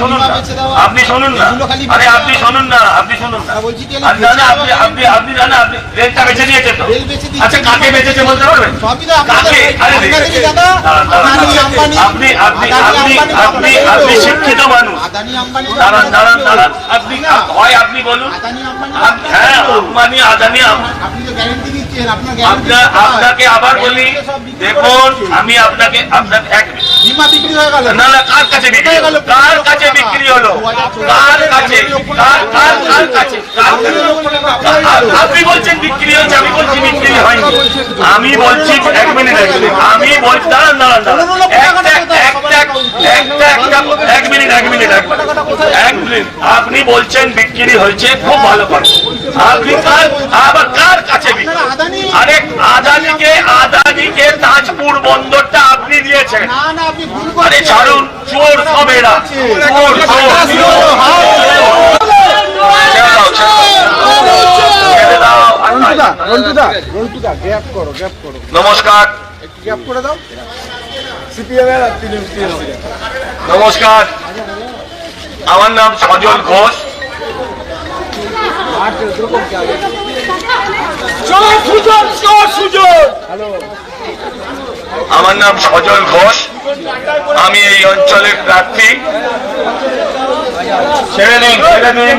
শুনুন না। আপনি শুনুন না। আরে আপনি শুনুন না আপনি শুনুন না। আপনি আপনি আপনি জানেন আপনি রেলটা বেঁচে দিয়েছে তো। আচ্ছা কাকে বেঁচেছে বলতে পারবেন? কাকে। আপনি আপনি আপনি আপনি আপনি শিক্ষিত মানুষ। দাঁড়ান দাঁড়ান দাঁড়ান। আপনি হয় আপনি বলুন। হ্যাঁ আম্বানি আদানি আপনার আপনার আপনাকে আবার বলি দেখুন আমি আপনাকে আপনাকে এক মিনিট বিমা বিক্রি হয়ে গেল? না না কার কাছে বিক্রি হলো? কার কাছে বিক্রি হলো? কার কাছে? কার কার কার কাছে? কার কাছে? আ- আপনি বলছেন বিক্রি হয়েছে আমি বলছি বিক্রি হয়নি। আমি বলছি এক মিনিট এক মিনিট। আমি বলছি দাঁড়ান দাঁড়ান এক মিনিট এক মিনিট এক মিনিট। এক মিনিট। আপনি বলছেন বিক্রি হয়েছে খুব ভালো কথা। আপনি কার আবার কার কাছে বিক্রি আপনি দিয়েছেন না না আপনি ভুল আরে ছাড়ুন চোর সব এরা চোর চোর ছেড়ে দাও, ছেড়ে দাও। ছেড়ে দাও। রন্টুদা রন্টুদা গ্যাপ করো গ্যাপ করো নমস্কার আমার নাম করে ঘোষ আর তিনি নমস্কার আমার নাম সজল ঘোষ। আমি এই অঞ্চলের প্রার্থী। ছেড়ে দিন ছেড়ে দিন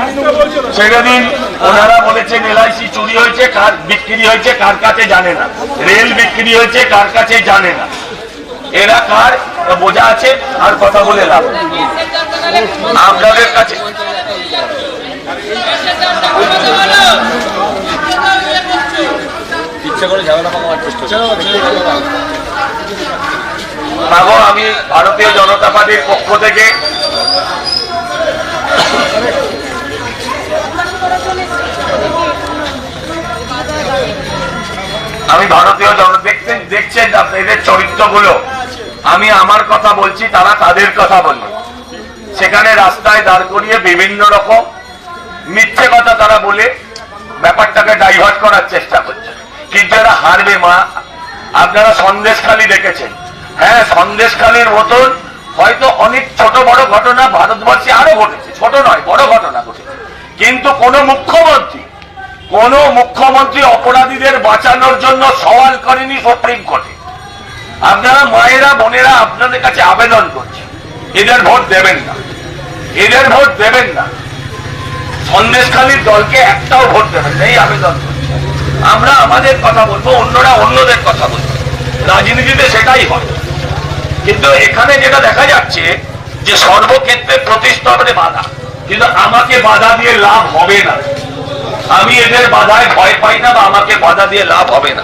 ছেড়ে দিন। ওনারা বলেছেন এলআইসি চুরি হয়েছে কার বিক্রি হয়েছে কার কাছে জানে না। রেল বিক্রি হয়েছে কার কাছে জানে না। এরা কার বোঝা আছে আর কথা বলে লাভ আপনাদের কাছে মাগো, আমি ভারতীয় জনতা পার্টির পক্ষ থেকে আমি ভারতীয় জন, দেখছেন দেখছেন এদের চরিত্রগুলো। আমি আমার কথা বলছি, তারা তাদের কথা বলবে। সেখানে রাস্তায় দাঁড় করিয়ে বিভিন্ন রকম মিথ্যে কথা তারা বলে ব্যাপারটাকে ডাইভার্ট করার চেষ্টা করছে। কিন্তু এরা হারবে মা, আপনারা সন্দেশখালি দেখেছেন। হ্যাঁ সন্দেশখালির মতন হয়তো অনেক ছোট বড় ঘটনা ভারতবর্ষে আরও ঘটেছে। ছোট নয় বড় ঘটনা ঘটেছে। কিন্তু কোন মুখ্যমন্ত্রী কোন মুখ্যমন্ত্রী অপরাধীদের বাঁচানোর জন্য সওয়াল করেনি সুপ্রিম কোর্টে। আপনারা মায়েরা বোনেরা আপনাদের কাছে আবেদন করছে। এদের ভোট দেবেন না। এদের ভোট দেবেন না। সন্দেশখালীর দলকে একটাও ভোট দেবেন না, এই আবেদন করছি। আমরা আমাদের কথা বলব অন্যরা অন্যদের কথা বলব। রাজনীতিতে সেটাই হয়। কিন্তু এখানে যেটা দেখা যাচ্ছে যে সর্বক্ষেত্রে প্রতিস্তরে বাধা। কিন্তু আমাকে বাধা দিয়ে লাভ হবে না। আমি এদের বাধায় ভয় পাই না বা আমাকে বাধা দিয়ে লাভ হবে না।